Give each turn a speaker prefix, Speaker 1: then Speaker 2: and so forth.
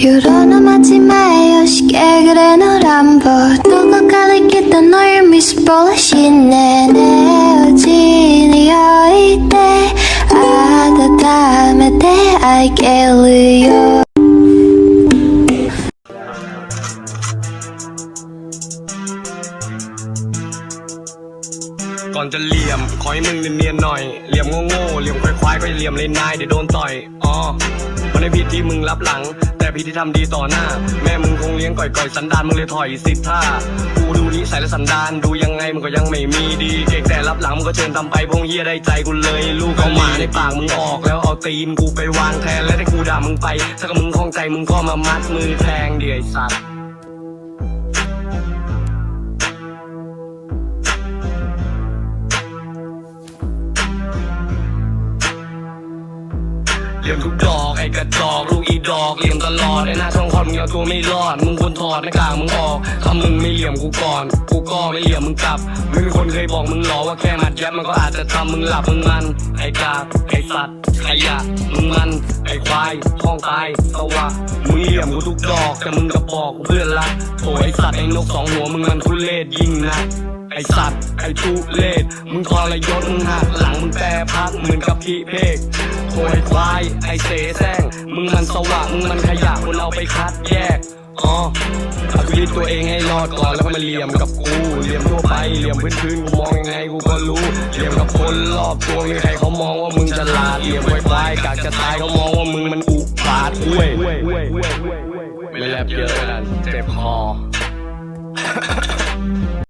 Speaker 1: 열어마지막에 쉽게 그래 너란 보두고 가리켰던너미스볼라신 내내 어진이 어이때 아다다메 때 알게요
Speaker 2: ก่อนจะเหลี่ยม ขอให้มึงเนียนๆหน่อย เหลี่ยมโง่ๆเหลี่ยมควายๆก็เหลี่ยมเลยนายเดี๋ยวโดนต่อยอ๋อมันไม่ผิดที่มึงรับหลัง แต่ที่ทำดีต่อหน้า แม่มึงคงเลี้ยงก่อยๆสันดานมึงเลยถอยสิท่ากูดูนิสัยและสันดานดูยังไงมึงก็ยังไม่มีดีเก่งแต่รับหลังมึงก็เชิญทำไปพงเฮียได้ใจกูเลย ลูกเอาหมาในปากมึงออก แล้วเอาตีนกูไปวางแทนและถ้กูด่ามึงไป ถ้ากับมึงคล่องใจมึงก็มามัดมือแทงเดี๋ยวไอ้สัตว์ เลี้ยงทุกดอกไอ้กระจอกลูกอีดอกเลี้ยงตลอดไอ้หน้าช่องคอนมึงเอาตัวไม่รอดมึงควรถอดหน้ากากมึงออกถ้ามึงไม่เหลี่ยมกูก่อนกูก็ไม่เหลี่ยมมึงกลับไม่มีคนเคยบอกมึงหรอว่าแค่มัดแยบมันก็อาจจะทำมึงหลับมึงมันไอ้กาไอ้สัตว์ไอ้ยะมึงมัน ไอ้ควายห้องตายสวะมึงเหลี่ยมกูทุกดอกแต่มึงก็บอกกูเพื่อนละโถไอ้สัตว์ไอ้นกสองหัวมึงมันทุเรศยิ่งนะไอสัตว์ไอทุเลศมึงทรยศมึงหักหลังมึงแปรพักเหมือนกับพี่เพกโวยควายไอเสแสร้งมึงมันสว่างมึงมันขยะคนเราไปคัดแยกอ๋อเอาชีวิตตัวเองให้รอดก่อนแล้วมาเหลี่ยมกับกูเหลี่ยมทั่วไปเหลี่ยมพื้นๆกูมองยังไงกูก็รู้เหลี่ยมกับคนรอบตัวมีใครเขามองว่ามึงจะหล ยมควายกากจะตายเขามองว่ามึงมันอุบาทเว้ยไม่แลบเยอะนเจ็บคอ